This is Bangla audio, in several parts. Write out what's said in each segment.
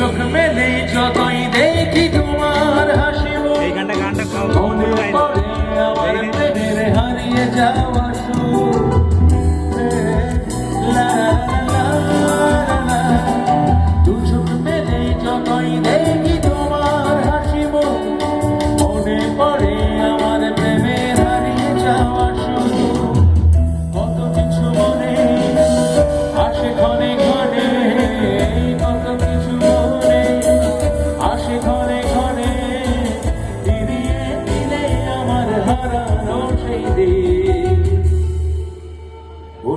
So commit.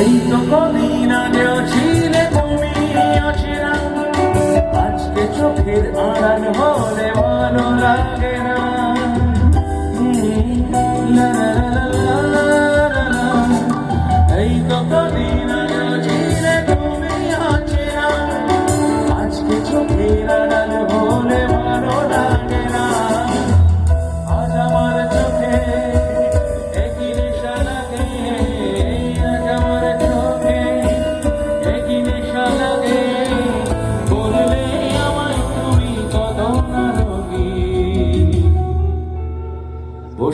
এই তো কদিন আগেও ছিলে তুমি অচেনা আজকে চোখের আড়াল হলে ভালো লাগে না।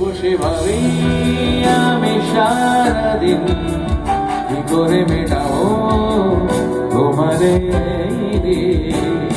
বসে ভাবি আমি সারাদিন কি করে মেটাও তোমার এই দিন?